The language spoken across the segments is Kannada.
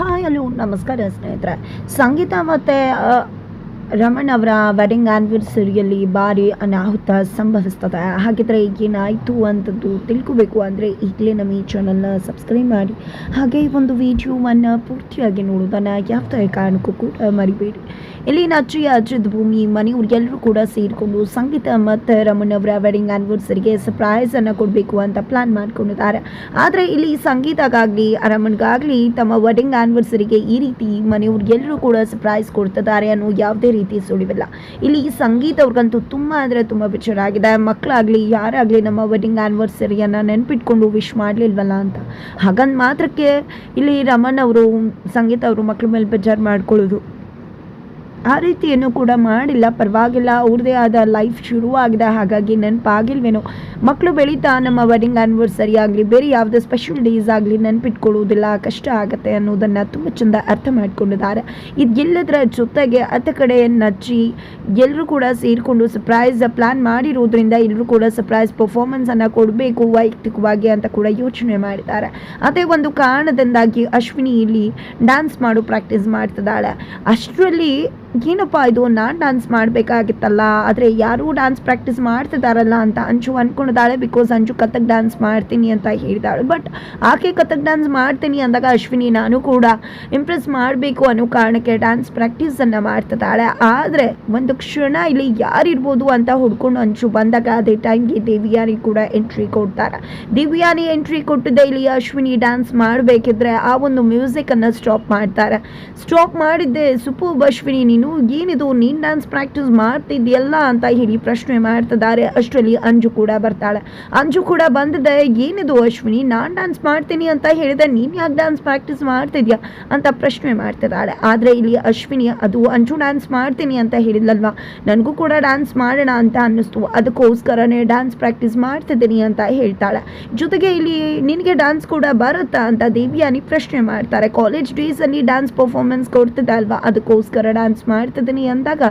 ಹಾಯ್ ಹಲೋ ನಮಸ್ಕಾರ ಸ್ನೇಹಿತರೆ. ಸಂಗೀತ ಮತ್ತು ರಮಣ್ ಅವರ ವೆಡ್ಡಿಂಗ್ ಆ್ಯನಿವರ್ಸರಿಯಲ್ಲಿ ಭಾರಿ ಅನಾಹುತ ಸಂಭವಿಸ್ತದೆ. ಹಾಗಿದ್ರೆ ಏನಾಯಿತು ಅಂತದ್ದು ತಿಳ್ಕೋಬೇಕು ಅಂದರೆ ಈಗಲೇ ನಮ್ಮ ಈ ಚಾನಲ್ನ ಸಬ್ಸ್ಕ್ರೈಬ್ ಮಾಡಿ. ಹಾಗೆ ಈ ಒಂದು ವಿಡಿಯೋವನ್ನು ಪೂರ್ತಿಯಾಗಿ ನೋಡೋದನ್ನು ಯಾವುದೇ ಕಾರಣಕ್ಕೂ ಕೂಡ ಮರಿಬೇಡಿ. ಇಲ್ಲಿನ ಅಜ್ಜಿ ಅಜ್ಜದ ಭೂಮಿ, ಮನೆಯವ್ರು ಎಲ್ಲರೂ ಕೂಡ ಸೇರಿಕೊಂಡು ಸಂಗೀತ ಮತ್ತು ರಮಣ್ ಅವರ ವೆಡ್ಡಿಂಗ್ ಆ್ಯನಿವರ್ಸರಿಗೆ ಸರ್ಪ್ರೈಸನ್ನು ಕೊಡಬೇಕು ಅಂತ ಪ್ಲಾನ್ ಮಾಡ್ಕೊಂಡಿದ್ದಾರೆ. ಆದರೆ ಇಲ್ಲಿ ಸಂಗೀತಗಾಗಲಿ, ರಮಣ್ಗಾಗಲಿ ತಮ್ಮ ವೆಡ್ಡಿಂಗ್ ಆ್ಯನಿವರ್ಸರಿಗೆ ಈ ರೀತಿ ಮನೆಯವ್ರಿಗೆಲ್ಲರೂ ಕೂಡ ಸರ್ಪ್ರೈಸ್ ಕೊಡ್ತಿದ್ದಾರೆ ಅನ್ನೋ ಯಾವುದೇ ರೀತಿ ಸುಳಿವಿಲ್ಲ. ಇಲ್ಲಿ ಸಂಗೀತ ಅವ್ರಿಗಂತೂ ತುಂಬ ಅಂದರೆ ತುಂಬ ಆಗಿದೆ ಮಕ್ಕಳಾಗಲಿ ಯಾರಾಗಲಿ ನಮ್ಮ ವೆಡ್ಡಿಂಗ್ ಆ್ಯನಿವರ್ಸರಿಯನ್ನು ನೆನ್ಪಿಟ್ಕೊಂಡು ವಿಶ್ ಮಾಡಲಿಲ್ವಲ್ಲ ಅಂತ. ಹಾಗಂದ್ ಮಾತ್ರಕ್ಕೆ ಇಲ್ಲಿ ರಮಣ್ ಅವರು, ಸಂಗೀತ ಅವರು ಮಕ್ಕಳ ಮೇಲೆ ಬೇಜಾರು ಮಾಡ್ಕೊಳ್ಳೋದು. ಆ ರೀತಿಯನ್ನು ಕೂಡ ಮಾಡಿಲ್ಲ. ಪರವಾಗಿಲ್ಲ ಅವ್ರದೇ ಆದ ಲೈಫ್ ಶುರುವಾಗಿದೆ. ಹಾಗಾಗಿ ನೆನಪಾಗಿಲ್ವೇನೋ. ಮಕ್ಕಳು ಬೆಳೀತಾ ನಮ್ಮ ವೆಡ್ಡಿಂಗ್ ಆ್ಯನಿವರ್ಸರಿ ಆಗಲಿ, ಬೇರೆ ಯಾವುದೇ ಸ್ಪೆಷಲ್ ಡೇಸ್ ಆಗಲಿ ನೆನಪಿಟ್ಕೊಳ್ಳುವುದಿಲ್ಲ. ಕಷ್ಟ ಆಗುತ್ತೆ ಅನ್ನೋದನ್ನು ತುಂಬ ಚೆಂದ ಅರ್ಥ ಮಾಡ್ಕೊಂಡಿದ್ದಾರೆ. ಇದೆಲ್ಲದರ ಜೊತೆಗೆ ಅತ್ತ ಕಡೆ ನಚ್ಚಿ ಎಲ್ಲರೂ ಕೂಡ ಸೇರಿಕೊಂಡು ಸರ್ಪ್ರೈಸ್ ಪ್ಲ್ಯಾನ್ ಮಾಡಿರೋದ್ರಿಂದ ಎಲ್ಲರೂ ಕೂಡ ಸರ್ಪ್ರೈಸ್ ಪರ್ಫಾರ್ಮೆನ್ಸನ್ನು ಕೊಡಬೇಕು ವೈಯಕ್ತಿಕವಾಗಿ ಅಂತ ಕೂಡ ಯೋಚನೆ ಮಾಡಿದ್ದಾರೆ. ಅದೇ ಒಂದು ಕಾರಣದಿಂದಾಗಿ ಅಶ್ವಿನಿ ಇಲ್ಲಿ ಡ್ಯಾನ್ಸ್ ಮಾಡು ಪ್ರಾಕ್ಟೀಸ್ ಮಾಡ್ತಿದ್ದಾಳೆ. ಅಷ್ಟರಲ್ಲಿ ಏನಪ್ಪ ಇದು, ನಾನು ಡ್ಯಾನ್ಸ್ ಮಾಡಬೇಕಾಗಿತ್ತಲ್ಲ, ಆದರೆ ಯಾರೂ ಡ್ಯಾನ್ಸ್ ಪ್ರಾಕ್ಟೀಸ್ ಮಾಡ್ತಿದ್ದಾರಲ್ಲ ಅಂತ ಅಂಜು ಅಂದ್ಕೊಂಡಿದ್ದಾಳೆ ಬಿಕಾಸ್ ಅಂಜು ಕಥಕ್ ಡ್ಯಾನ್ಸ್ ಮಾಡ್ತೀನಿ ಅಂತ ಹೇಳಿದಾಳು. ಬಟ್ ಆಕೆ ಕಥಕ್ ಡ್ಯಾನ್ಸ್ ಮಾಡ್ತೀನಿ ಅಂದಾಗ ಅಶ್ವಿನಿ, ನಾನು ಕೂಡ ಇಂಪ್ರೆಸ್ ಮಾಡಬೇಕು ಅನ್ನೋ ಕಾರಣಕ್ಕೆ ಡ್ಯಾನ್ಸ್ ಪ್ರಾಕ್ಟೀಸನ್ನು ಮಾಡ್ತಿದ್ದಾಳೆ. ಆದರೆ ಒಂದು ಕ್ಷಣ ಇಲ್ಲಿ ಯಾರಿರ್ಬೋದು ಅಂತ ಹುಡ್ಕೊಂಡು ಅಂಚು ಬಂದಾಗ ಅದೇ ಟೈಮ್ಗೆ ದೇವಿಯಾನಿ ಕೂಡ ಎಂಟ್ರಿ ಕೊಡ್ತಾರೆ ದಿವ್ಯಾನಿ ಎಂಟ್ರಿ ಕೊಟ್ಟಿದ್ದೆ ಇಲ್ಲಿ ಅಶ್ವಿನಿ ಡ್ಯಾನ್ಸ್ ಮಾಡಬೇಕಿದ್ರೆ ಆ ಒಂದು ಮ್ಯೂಸಿಕನ್ನು ಸ್ಟಾಪ್ ಮಾಡ್ತಾರೆ. ಸ್ಟಾಪ್ ಮಾಡಿದ್ದೆ ಸುಪೂಬ್ ಅಶ್ವಿನಿ ನೀನು, ಏನಿದು, ನೀನು ಡ್ಯಾನ್ಸ್ ಪ್ರಾಕ್ಟೀಸ್ ಮಾಡ್ತಿದ್ಯಲ್ಲ ಅಂತ ಹೇಳಿ ಪ್ರಶ್ನೆ ಮಾಡ್ತಿದ್ದಾರೆ. ಅಷ್ಟರಲ್ಲಿ ಅಂಜು ಕೂಡ ಬರ್ತಾಳೆ. ಅಂಜು ಕೂಡ ಬಂದಿದೆ, ಏನಿದು ಅಶ್ವಿನಿ, ನಾನು ಡ್ಯಾನ್ಸ್ ಮಾಡ್ತೀನಿ ಅಂತ ಹೇಳಿದೆ, ನೀನು ಯಾಕೆ ಡ್ಯಾನ್ಸ್ ಪ್ರಾಕ್ಟೀಸ್ ಮಾಡ್ತಿದ್ಯಾ ಅಂತ ಪ್ರಶ್ನೆ ಮಾಡ್ತಿದ್ದಾಳೆ. ಆದರೆ ಇಲ್ಲಿ ಅಶ್ವಿನಿ, ಅದು ಅಂಜು ಡ್ಯಾನ್ಸ್ ಮಾಡ್ತೀನಿ ಅಂತ ಹೇಳಿದ್ಲಲ್ವಾ? ನನಗೂ ಕೂಡ ಡ್ಯಾನ್ಸ್ ಮಾಡೋಣ ಅಂತ ಅನ್ನಿಸ್ತು. ಅದಕ್ಕೋಸ್ಕರನೇ ಡ್ಯಾನ್ಸ್ ಪ್ರಾಕ್ಟೀಸ್ ಮಾಡ್ತಿದ್ದೀನಿ ಅಂತ ಹೇಳ್ತಾಳೆ. ಜೊತೆಗೆ ಇಲ್ಲಿ ನಿನಗೆ ಡ್ಯಾನ್ಸ್ ಕೂಡ ಬರುತ್ತಾ ಅಂತ ದೇವಿಯಾನಿ ಪ್ರಶ್ನೆ ಮಾಡ್ತಾರೆ. ಕಾಲೇಜ್ ಡೇಸಲ್ಲಿ ಡ್ಯಾನ್ಸ್ ಪರ್ಫಾರ್ಮೆನ್ಸ್ ಕೊಡ್ತಿದ್ದೆ ಅಲ್ವಾ? ಅದಕ್ಕೋಸ್ಕರ ಡ್ಯಾನ್ಸ್ ಮಾಡ್ತಿದ್ದೀನಿ ಅಂದಾಗ,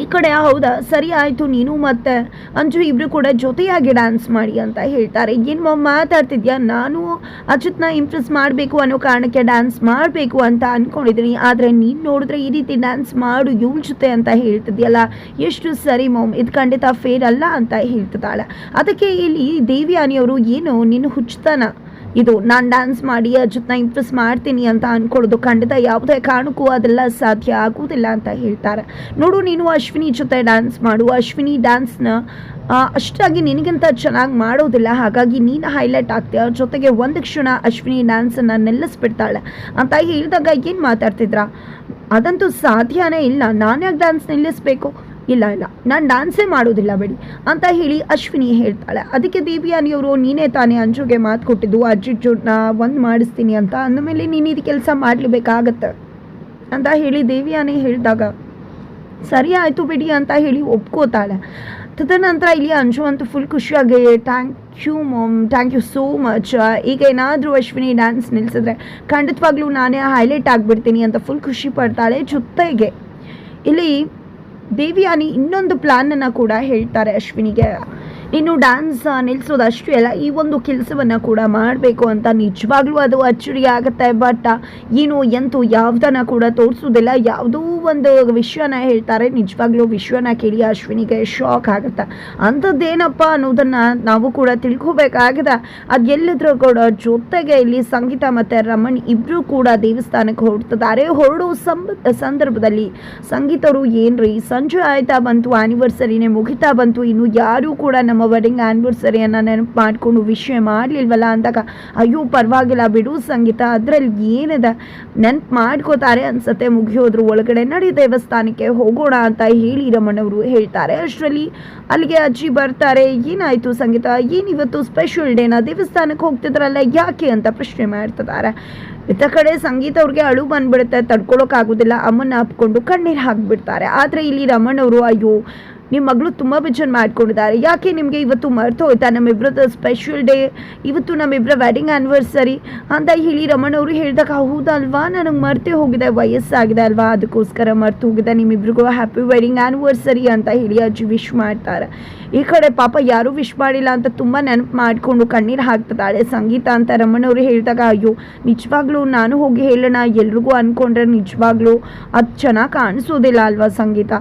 ಈ ಕಡೆ ಹೌದಾ? ಸರಿ ಆಯಿತು, ನೀನು ಮತ್ತೆ? ಅಂಜು ಇಬ್ಬರು ಕೂಡ ಜೊತೆಯಾಗಿ ಡ್ಯಾನ್ಸ್ ಮಾಡಿ ಅಂತ ಹೇಳ್ತಾರೆ. ಏನು ಮಾತಾಡ್ತಿದ್ಯಾ? ನಾನು ಅಚ್ಯುತ್ನ ಇಂಪ್ರೆಸ್ ಮಾಡಬೇಕು ಅನ್ನೋ ಕಾರಣಕ್ಕೆ ಡ್ಯಾನ್ಸ್ ಮಾಡಬೇಕು ಅಂತ ಅಂದ್ಕೊಂಡಿದ್ದೀನಿ ಆದರೆ ನೀನು ನೋಡಿದ್ರೆ ಈ ರೀತಿ ಡ್ಯಾನ್ಸ್ ಮಾಡು, ಇವಳ ಜೊತೆ ಅಂತ ಹೇಳ್ತಿದ್ಯಲ್ಲ? ಎಷ್ಟು ಸರಿ ಮೊಮ್, ಇದು ಖಂಡಿತ ಫೇರ್ ಅಲ್ಲ ಅಂತ ಹೇಳ್ತಿದ್ದಾಳೆ. ಅದಕ್ಕೆ ಇಲ್ಲಿ ದೇವಿಯಾನಿಯವರು ಏನು, ನಿನ್ನ ಹುಚ್ಚತನ ಇದು ನಾನು ಡ್ಯಾನ್ಸ್ ಮಾಡಿ ಅಜ್ಜತ್ನ ಇಂಪ್ರೆಸ್ ಮಾಡ್ತೀನಿ ಅಂತ ಅನ್ಕೊಳ್ಳೋದು ಖಂಡಿತ. ಯಾವುದೇ ಕಾರಣಕ್ಕೂ ಅದೆಲ್ಲ ಸಾಧ್ಯ ಆಗುವುದಿಲ್ಲ ಅಂತ ಹೇಳ್ತಾರೆ. ನೋಡು, ನೀನು ಅಶ್ವಿನಿ ಜೊತೆ ಡ್ಯಾನ್ಸ್ ಮಾಡು. ಅಶ್ವಿನಿ ಡ್ಯಾನ್ಸ್ನ ಅಷ್ಟಾಗಿ ನಿನಗಿಂತ ಚೆನ್ನಾಗಿ ಮಾಡೋದಿಲ್ಲ. ಹಾಗಾಗಿ ನೀನು ಹೈಲೈಟ್ ಆಗ್ತೀಯ ಜೊತೆಗೆ ಒಂದು ಕ್ಷಣ ಅಶ್ವಿನಿ ಡ್ಯಾನ್ಸನ್ನು ನಿಲ್ಲಿಸ್ಬಿಡ್ತಾಳೆ ಅಂತ ಹೇಳಿದಾಗ ಏನು ಮಾತಾಡ್ತಿದ್ರ? ಅದಂತೂ ಸಾಧ್ಯನೇ ಇಲ್ಲ. ನಾನು ಯಾಕೆ ಡ್ಯಾನ್ಸ್ ನಿಲ್ಲಿಸ್ಬೇಕು? ಇಲ್ಲ ಇಲ್ಲ. ನಾನು ಡ್ಯಾನ್ಸೇ ಮಾಡೋದಿಲ್ಲ ಬಿಡಿ. ಅಂತ ಹೇಳಿ ಅಶ್ವಿನಿ ಹೇಳ್ತಾಳೆ. ಅದಕ್ಕೆ ದೇವಿಯಾನಿಯವರು ನೀನೇ ತಾನೇ ಅಂಜುಗೆ ಮಾತು ಕೊಟ್ಟಿದ್ದು. ಅಜ್ಜಿ ಜೋಡ್ನ ಒಂದು ಮಾಡಿಸ್ತೀನಿ ಅಂತ ಅಂದಮೇಲೆ ನೀನು ಇದು ಕೆಲಸ ಮಾಡಲೇಬೇಕಾಗತ್ತೆ ಅಂತ ಹೇಳಿ ದೇವಿಯಾನಿ ಹೇಳಿದಾಗ, ಸರಿ ಆಯಿತು ಬಿಡಿ ಅಂತ ಹೇಳಿ ಒಪ್ಕೋತಾಳೆ. ತದನಂತರ ಇಲ್ಲಿ ಅಂಜು ಅಂತೂ ಫುಲ್ ಖುಷಿಯಾಗಿ thank you mum thank you so much ಈಗ ಏನಾದರೂ ಅಶ್ವಿನಿ ಡ್ಯಾನ್ಸ್ ನಿಲ್ಲಿಸಿದ್ರೆ ಖಂಡಿತವಾಗ್ಲೂ ನಾನೇ ಹೈಲೈಟ್ ಆಗಿಬಿಡ್ತೀನಿ ಅಂತ ಫುಲ್ ಖುಷಿ ಪಡ್ತಾಳೆ ಜೊತೆಗೆ. ಇಲ್ಲಿ ದೇವಿಯಾನಿ ಇನ್ನೊಂದು ಪ್ಲಾನ್ ಪ್ಲ್ಯಾನನ್ನು ಕೂಡ ಹೇಳ್ತಾರೆ ಅಶ್ವಿನಿಗೆ. ನೀನು ಡ್ಯಾನ್ಸ್ ನಿಲ್ಲಿಸೋದು ಅಷ್ಟೇ ಅಲ್ಲ ಈ ಒಂದು ಕೆಲಸವನ್ನು ಕೂಡ ಮಾಡಬೇಕು ಅಂತ ನಿಜವಾಗ್ಲೂ ಅದು ಅಚ್ಚರಿ ಆಗುತ್ತೆ. ಬಟ್ ಏನು, ಎಂತೂ ಯಾವ್ದನ್ನು ಕೂಡ ತೋರಿಸೋದಿಲ್ಲ. ಯಾವುದೋ ಒಂದು ವಿಷಯನ ಹೇಳ್ತಾರೆ. ನಿಜವಾಗ್ಲೂ ವಿಷಯನ ಕೇಳಿ ಅಶ್ವಿನಿಗೆ ಶಾಕ್ ಆಗುತ್ತೆ. ಅಂಥದ್ದೇನಪ್ಪ ಅನ್ನೋದನ್ನು ನಾವು ಕೂಡ ತಿಳ್ಕೊಬೇಕಾಗಿದೆ. ಅದು ಎಲ್ಲದರ ಕೂಡ ಜೊತೆಗೆ ಇಲ್ಲಿ ಸಂಗೀತ ಮತ್ತು ರಮಣ್ ಇಬ್ಬರು ಕೂಡ ದೇವಸ್ಥಾನಕ್ಕೆ ಹೊರಡ್ತಿದ್ದಾರೆ ಹೊರಡೋ ಸಂದರ್ಭದಲ್ಲಿ ಸಂಗೀತರು ಏನ್ರಿ, ಸಂಜೆ ಆಯ್ತಾ ಬಂತು ಆ್ಯನಿವರ್ಸರಿನೇ ಮುಗಿತಾ ಬಂತು, ಇನ್ನು ಯಾರೂ ಕೂಡ ನಮ್ಮ ವೆಡ್ಡಿಂಗ್ ಆ್ಯನಿವರ್ಸರಿಯನ್ನು ನೆನಪು ಮಾಡಿಕೊಂಡು ವಿಷಯ ಮಾಡಲಿಲ್ವಲ್ಲ ಅಂದಾಗ, ಅಯ್ಯೋ ಪರವಾಗಿಲ್ಲ ಬಿಡು ಸಂಗೀತ, ಅದರಲ್ಲಿ ಏನಿದೆ ನೆನಪು ಮಾಡ್ಕೋತಾರೆ ಅನ್ಸತ್ತೆ. ಮುಗಿಯೋದ್ರ ಒಳಗಡೆ ನಡಿ ದೇವಸ್ಥಾನಕ್ಕೆ ಹೋಗೋಣ ಅಂತ ಹೇಳಿ ರಮಣವರು ಹೇಳ್ತಾರೆ. ಅಷ್ಟರಲ್ಲಿ ಅಲ್ಲಿಗೆ ಅಜ್ಜಿ ಬರ್ತಾರೆ. ಏನಾಯಿತು ಸಂಗೀತ? ಏನಿವತ್ತು ಸ್ಪೆಷಲ್ ಡೇನ ದೇವಸ್ಥಾನಕ್ಕೆ ಹೋಗ್ತಿದ್ರಲ್ಲ, ಯಾಕೆ ಅಂತ ಪ್ರಶ್ನೆ ಮಾಡ್ತಿದ್ದಾರೆ. ಇತ್ತ ಕಡೆ ಸಂಗೀತ ಅವ್ರಿಗೆ ಅಳು ಬಂದ್ಬಿಡುತ್ತೆ, ತಡ್ಕೊಳೋಕ್ಕಾಗೋದಿಲ್ಲ. ಅಮ್ಮನ ಅಪ್ಕೊಂಡು ಕಣ್ಣೀರು ಹಾಕ್ಬಿಡ್ತಾರೆ. ಆದರೆ ಇಲ್ಲಿ ರಮಣವರು, ಅಯ್ಯೋ ನಿಮ್ಮ ಮಗಳು ತುಂಬ ಬೆಚ್ಚನ್ ಮಾಡ್ಕೊಂಡಿದ್ದಾರೆ. ಯಾಕೆ ನಿಮಗೆ ಇವತ್ತು ಮರ್ತು ಹೋಯ್ತಾ? ನಮ್ಮಿಬ್ಬರದ್ದು ಸ್ಪೆಷಲ್ ಡೇ ಇವತ್ತು ನಮ್ಮಿಬ್ಬರ ವೆಡ್ಡಿಂಗ್ ಆ್ಯನಿವರ್ಸರಿ ಅಂತ ಹೇಳಿ ರಮಣವರು ಹೇಳಿದಾಗ, ಹೌದಲ್ವಾ? ನನಗೆ ಮರ್ತೇ ಹೋಗಿದೆ, ವಯಸ್ಸಾಗಿದೆ ಅಲ್ವಾ? ಅದಕ್ಕೋಸ್ಕರ ಮರ್ತು ಹೋಗಿದೆ. ನಿಮ್ಮಿಬ್ರಿಗೂ ಹ್ಯಾಪಿ ವೆಡ್ಡಿಂಗ್ ಆ್ಯನಿವರ್ಸರಿ ಅಂತ ಹೇಳಿ ಅಜ್ಜಿ ವಿಶ್ ಮಾಡ್ತಾರೆ. ಈ ಕಡೆ ಪಾಪ ಯಾರೂ ವಿಶ್ ಮಾಡಿಲ್ಲ ಅಂತ ತುಂಬ ನೆನಪು ಮಾಡಿಕೊಂಡು ಕಣ್ಣೀರು ಹಾಕ್ತದಾಳೆ ಸಂಗೀತ ಅಂತ ರಮಣವರು ಹೇಳಿದಾಗ, ಅಯ್ಯೋ, ನಿಜವಾಗ್ಲೂ ನಾನು ಹೋಗಿ ಹೇಳೋಣ? ಎಲ್ರಿಗೂ ಅಂದ್ಕೊಂಡ್ರೆ ನಿಜವಾಗ್ಲೂ ಅದು ಚೆನ್ನಾಗಿ ಕಾಣಿಸೋದಿಲ್ಲ ಅಲ್ವಾ ಸಂಗೀತ?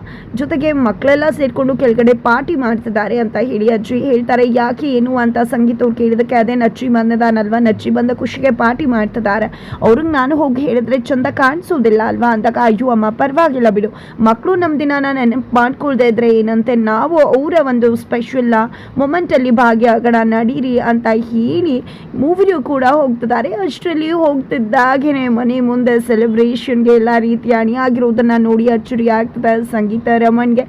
ಜೊತೆಗೆ ಮಕ್ಕಳೆಲ್ಲ ಸೇರಿಕೊಂಡು ಕೆಳಗಡೆ ಪಾರ್ಟಿ ಮಾಡ್ತಿದ್ದಾರೆ ಅಂತ ಹೇಳಿ ಅಜ್ಜಿ ಹೇಳ್ತಾರೆ, ಯಾಕೆ ಏನು ಅಂತ ಸಂಗೀತ ಅವ್ರು ಕೇಳಿದಕ್ಕೆ ಅದೇ ನಚ್ಚಿ ಬಂದದಾನಲ್ವಾ? ನಚ್ಚಿ ಬಂದ ಖುಷಿಗೆ ಪಾರ್ಟಿ ಮಾಡ್ತಿದ್ದಾರೆ. ಅವ್ರಿಗೆ ನಾನು ಹೋಗಿ ಹೇಳಿದ್ರೆ ಚಂದ ಕಾಣಿಸೋದಿಲ್ಲ ಅಲ್ವಾ? ಅಂದಾಗ, ಅಯ್ಯೋ ಅಮ್ಮ, ಪರವಾಗಿಲ್ಲ ಬಿಡು. ಮಕ್ಕಳು ನಮ್ಮ ದಿನಾನ ನೆನಪು ಮಾಡ್ಕೊಳ್ದೆ ಇದ್ರೆ ಏನಂತೆ? ನಾವು ಅವರ ಒಂದು ಸ್ಪೆಷಲ್ ಮೊಮೆಂಟಲ್ಲಿ ಭಾಗಿಯಾಗೋಣ ನಡೀರಿ ಅಂತ ಹೇಳಿ ಮೂವಿಯು ಕೂಡ ಹೋಗ್ತಿದ್ದಾರೆ. ಅಷ್ಟರಲ್ಲಿ ಹೋಗ್ತಿದ್ದಾಗೇನೆ ಮನೆ ಮುಂದೆ ಸೆಲೆಬ್ರೇಷನ್ಗೆ ಎಲ್ಲ ರೀತಿಯ ಅಣಿಯಾಗಿರೋದನ್ನ ನೋಡಿ ಅಚ್ಚರಿ ಆಗ್ತದೆ ಸಂಗೀತ ರಮಣ್ಗೆ.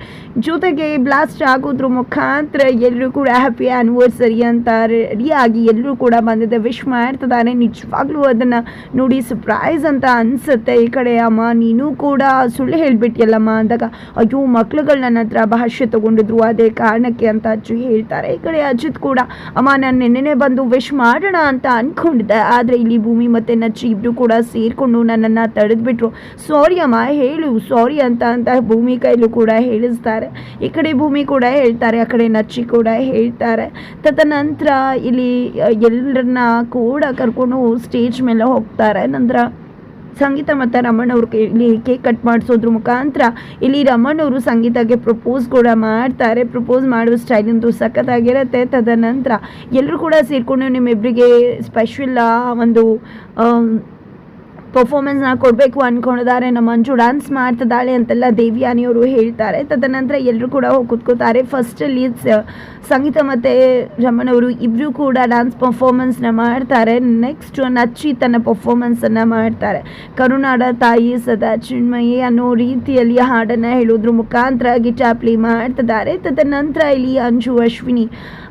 ಜೊತೆಗೆ ಬ್ಲಾಸ್ಟ್ ಆಗೋದ್ರ ಮುಖಾಂತರ ಎಲ್ಲರೂ ಕೂಡ ಹ್ಯಾಪಿ ಆ್ಯನಿವರ್ಸರಿ ಅಂತ ರೆಡಿಯಾಗಿ ಎಲ್ಲರೂ ಕೂಡ ಬಂದಿದೆ. ವಿಶ್ ಮಾಡ್ತಿದ್ದಾರೆ ನಿಜವಾಗ್ಲೂ ಅದನ್ನು ನೋಡಿ ಸರ್ಪ್ರೈಸ್ ಅಂತ ಅನಿಸುತ್ತೆ ಈ ಕಡೆ ಅಮ್ಮ. ನೀನು ಕೂಡ ಸುಳ್ಳು ಹೇಳಿಬಿಟ್ಟಿಯಲ್ಲಮ್ಮ ಅಂದಾಗ, ಅಯ್ಯೋ, ಮಕ್ಳುಗಳು ನನ್ನ ಹತ್ರ ಭಾಷೆ ತಗೊಂಡಿದ್ರು. ಅದೇ ಕಾರಣಕ್ಕೆ ಅಂತ ಅಜ್ಜಿ ಹೇಳ್ತಾರೆ. ಈ ಕಡೆ ಅಜಿತ್ ಕೂಡ, ಅಮ್ಮ, ನಾನು ನಿನ್ನೆನೆ ಬಂದು ವಿಶ್ ಮಾಡೋಣ ಅಂತ ಅಂದ್ಕೊಂಡಿದ್ದೆ ಆದರೆ ಇಲ್ಲಿ ಭೂಮಿ ಮತ್ತು ನಚ್ಚಿ ಇಬ್ಬರು ಕೂಡ ಸೇರಿಕೊಂಡು ನನ್ನನ್ನು ತಡೆದ್ಬಿಟ್ರು. ಸಾರಿ ಅಮ್ಮ, ಹೇಳು. ಸಾರಿ ಅಂತ ಅಂತ ಭೂಮಿ ಕೈಲೂ ಕೂಡ ಹೇಳಿಸ್ತಾರೆ. ಈ ಕಡೆ ಭೂಮಿ ಕೂಡ ಹೇಳ್ತಾರೆ, ಆ ಕಡೆ ನಚ್ಚಿ ಕೂಡ ಹೇಳ್ತಾರೆ. ತದನಂತರ ಇಲ್ಲಿ ಎಲ್ಲರನ್ನ ಕೂಡ ಕರ್ಕೊಂಡು ಸ್ಟೇಜ್ ಮೇಲೆ ಹೋಗ್ತಾರೆ. ನಂತರ ಸಂಗೀತ ಮತ್ತು ರಮಣ್ ಇಲ್ಲಿ ಕೇಕ್ ಕಟ್ ಮಾಡಿಸೋದ್ರ ಮುಖಾಂತರ ಇಲ್ಲಿ ರಮಣವರು ಸಂಗೀತಕ್ಕೆ ಪ್ರಪೋಸ್ ಕೂಡ ಮಾಡ್ತಾರೆ. ಪ್ರಪೋಸ್ ಮಾಡುವ ಸ್ಟೈಲ್ ಸಖತ್ತಾಗಿರುತ್ತೆ. ತದನಂತರ ಎಲ್ಲರೂ ಕೂಡ ಸೇರಿಕೊಂಡು ನಿಮ್ಮಿಬ್ಬರಿಗೆ ಸ್ಪೆಷಲ್ ಒಂದು ಪರ್ಫಾರ್ಮೆನ್ಸ್ನ ಕೊಡಬೇಕು ಅಂದ್ಕೊಂಡಿದ್ದಾರೆ ನಮ್ಮ ಮಂಜು ಡ್ಯಾನ್ಸ್ ಮಾಡ್ತಿದ್ದಾಳೆ ಅಂತೆಲ್ಲ ದೇವಿಯಾನಿಯವರು ಹೇಳ್ತಾರೆ. ತದನಂತರ ಎಲ್ಲರೂ ಕೂಡ ಹೋಗಿ ಕೂತ್ಕೋತಾರೆ. ಫಸ್ಟಲ್ಲಿ ಸಂಗೀತ ಮತ್ತು ರಮಣವರು ಇಬ್ಬರು ಕೂಡ ಡ್ಯಾನ್ಸ್ ಪರ್ಫಾರ್ಮೆನ್ಸ್ನ ಮಾಡ್ತಾರೆ. ನೆಕ್ಸ್ಟ್ ನಚ್ಚಿ ತನ್ನ ಪರ್ಫಾರ್ಮೆನ್ಸನ್ನು ಮಾಡ್ತಾರೆ. ಕರುನಾಡ ತಾಯಿ ಸದಾ ಚಿನ್ಮಯಿ ಅನ್ನೋ ರೀತಿಯಲ್ಲಿ ಹಾಡನ್ನು ಹೇಳೋದ್ರ ಮುಖಾಂತರ ಗಿಟಾರ್ ಪ್ಲೇ ಮಾಡ್ತಿದ್ದಾರೆ. ತದನಂತರ ಇಲ್ಲಿ ಅಂಜು, ಅಶ್ವಿನಿ,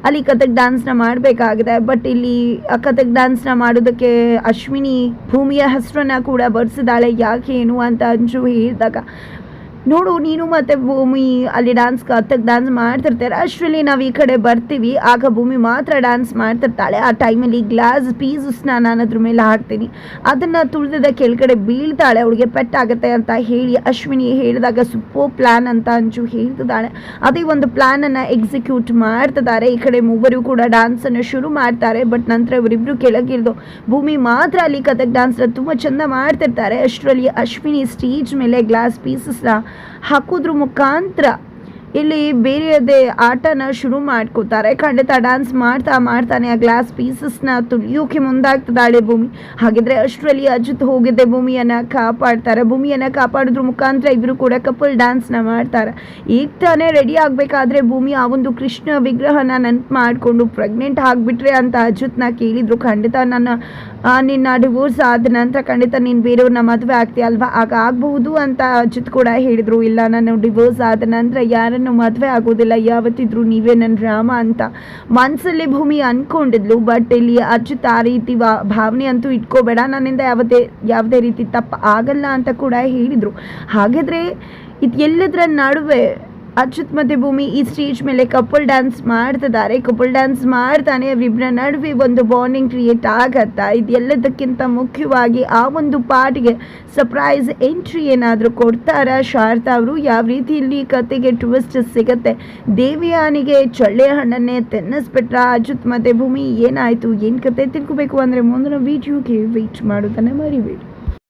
ಅಲ್ಲಿ ಕಥಕ್ ಡ್ಯಾನ್ಸ್ನ ಮಾಡಬೇಕಾಗಿದೆ. ಬಟ್ ಇಲ್ಲಿ ಕಥಕ್ ಡ್ಯಾನ್ಸ್ನ ಮಾಡೋದಕ್ಕೆ ಅಶ್ವಿನಿ ಭೂಮಿಯ ಹೆಸರನ್ನು ಕೂಡ ಬರ್ಸಿದಾಳೆ ಯಾಕೆ ಏನು ಅಂತ ಅಂಜು ಹೇಳಿದಾಗ ನೋಡು, ನೀನು ಮತ್ತು ಭೂಮಿ ಅಲ್ಲಿ ಡ್ಯಾನ್ಸ್ ಕಥಕ್ ಡ್ಯಾನ್ಸ್ ಮಾಡ್ತಿರ್ತಾರೆ ಅಷ್ಟರಲ್ಲಿ ನಾವು ಈ ಕಡೆ ಬರ್ತೀವಿ. ಆಗ ಭೂಮಿ ಮಾತ್ರ ಡ್ಯಾನ್ಸ್ ಮಾಡ್ತಿರ್ತಾಳೆ. ಆ ಟೈಮಲ್ಲಿ ಗ್ಲಾಸ್ ಪೀಸಸ್ನ ನಾನು ಅದ್ರ ಮೇಲೆ ಹಾಕ್ತೀನಿ. ಅದನ್ನು ತುಳಿದ ಕೆಳಗಡೆ ಬೀಳ್ತಾಳೆ. ಅವಳಿಗೆ ಪೆಟ್ಟಾಗುತ್ತೆ ಅಂತ ಹೇಳಿ ಅಶ್ವಿನಿ ಹೇಳಿದಾಗ ಸುಪ್ಪೋ ಪ್ಲ್ಯಾನ್ ಅಂತ ಅಂಚು ಹೇಳ್ತಿದ್ದಾಳೆ. ಅದೇ ಒಂದು ಪ್ಲ್ಯಾನನ್ನು ಎಕ್ಸಿಕ್ಯೂಟ್ ಮಾಡ್ತಿದ್ದಾರೆ. ಈ ಕಡೆ ಮೂವರು ಕೂಡ ಡ್ಯಾನ್ಸನ್ನು ಶುರು ಮಾಡ್ತಾರೆ. ಬಟ್ ನಂತರ ಇವರಿಬ್ಬರು ಕೆಳಗಿಳಿದು ಭೂಮಿ ಮಾತ್ರ ಅಲ್ಲಿ ಕಥಕ್ ಡ್ಯಾನ್ಸ್ನ ತುಂಬ ಚೆಂದ ಮಾಡ್ತಿರ್ತಾರೆ. ಅಷ್ಟರಲ್ಲಿ ಅಶ್ವಿನಿ ಸ್ಟೇಜ್ ಮೇಲೆ ಗ್ಲಾಸ್ ಪೀಸಸ್ನ ಹಾಕೋದ್ರ ಮುಖಾಂತರ ಇಲ್ಲಿ ಬೇರೆಯದೇ ಆಟನ ಶುರು ಮಾಡ್ಕೋತಾರೆ. ಖಂಡಿತ ಡ್ಯಾನ್ಸ್ ಮಾಡ್ತಾ ಮಾಡ್ತಾನೆ ಆ ಗ್ಲಾಸ್ ಪೀಸಸ್ನ ತುಳಿಯೋಕೆ ಮುಂದಾಗ್ತದಾಳೆ ಭೂಮಿ. ಹಾಗಿದ್ರೆ ಅಷ್ಟರಲ್ಲಿ ಅಜಿತ್ ಹೋಗಿದ್ದೆ ಭೂಮಿಯನ್ನು ಕಾಪಾಡ್ತಾರೆ. ಭೂಮಿಯನ್ನು ಕಾಪಾಡೋದ್ರ ಮುಖಾಂತರ ಇಬ್ಬರು ಕೂಡ ಕಪಲ್ ಡ್ಯಾನ್ಸ್ನ ಮಾಡ್ತಾರೆ. ಈಗ ತಾನೇ ರೆಡಿ ಆಗಬೇಕಾದ್ರೆ ಭೂಮಿ ಆ ಒಂದು ಕೃಷ್ಣ ವಿಗ್ರಹನ ನೆನಪು ಮಾಡಿಕೊಂಡು ಪ್ರೆಗ್ನೆಂಟ್ ಆಗಿಬಿಟ್ರೆ ಅಂತ ಅಜಿತ್ನ ಕೇಳಿದ್ರು. ಖಂಡಿತ ನನ್ನ ನಿನ್ನ ಡಿವೋರ್ಸ್ ಆದ ನಂತರ ಖಂಡಿತ ನೀನು ಬೇರೆಯವ್ರನ್ನ ಮದುವೆ ಆಗ್ತೀಯ ಅಲ್ವಾ ಆಗ ಆಗಬಹುದು ಅಂತ ಅಜಿತ್ ಕೂಡ ಹೇಳಿದರು. ಇಲ್ಲ, ನಾನು ಡಿವೋರ್ಸ್ ಆದ ನಂತರ ಯಾರನ್ನು ಮದುವೆ ಆಗೋದಿಲ್ಲ ಯಾವತ್ತಿದ್ರು ನೀವೇ ನನ್ನ ರಾಮ ಅಂತ. ಮನಸ್ಸಲ್ಲಿ ಭೂಮಿ ಅನ್ಕೊಂಡಿದ್ಲು. ಬಟ್ ಇಲ್ಲಿ ಅಜಿತ್ ಆ ರೀತಿ ವಾ, ಭಾವನೆ ಅಂತೂ ಇಟ್ಕೋಬೇಡ. ನನ್ನಿಂದ ಯಾವುದೇ ಯಾವುದೇ ರೀತಿ ತಪ್ಪು ಆಗಲ್ಲ ಅಂತ ಕೂಡ ಹೇಳಿದರು. ಹಾಗಾದರೆ ಇದು ಎಲ್ಲದರ ನಡುವೆ ಅಚ್ಯುತ್ ಮತ್ತು ಭೂಮಿ ಈ ಸ್ಟೇಜ್ ಮೇಲೆ ಕಪಲ್ ಡ್ಯಾನ್ಸ್ ಮಾಡ್ತಿದ್ದಾರೆ. ಕಪಲ್ ಡ್ಯಾನ್ಸ್ ಮಾಡ್ತಾನೆ. ಅವರಿಬ್ಬರ ನಡುವೆ ಒಂದು ಬಾಂಡಿಂಗ್ ಕ್ರಿಯೇಟ್ ಆಗತ್ತಾ? ಇದೆಲ್ಲದಕ್ಕಿಂತ ಮುಖ್ಯವಾಗಿ ಆ ಒಂದು ಪಾರ್ಟಿಗೆ ಸರ್ಪ್ರೈಸ್ ಎಂಟ್ರಿ ಏನಾದರೂ ಕೊಡ್ತಾರಾ? ಶಾರದಾ ಅವರು ಯಾವ ರೀತಿ ಇಲ್ಲಿ ಕತೆಗೆ ಟ್ವಿಸ್ಟ್ ಸಿಗತ್ತೆ? ದೇವಿಯಾನಿಗೆ ಚಳ್ಳೆ ಹಣ್ಣನ್ನೇ ತೆನ್ನಿಸ್ಬಿಟ್ರ ಅಚ್ಯುತ್ ಮತ್ತು ಭೂಮಿ ಏನಾಯಿತು? ಏನು ಕತೆ ತಿಳ್ಕೊಬೇಕು ಅಂದರೆ ಮುಂದಿನ ವೀಡಿಯೋಗೆ ವೆಯ್ಟ್ ಮಾಡೋದನ್ನು ಮರಿಬೇಡಿ.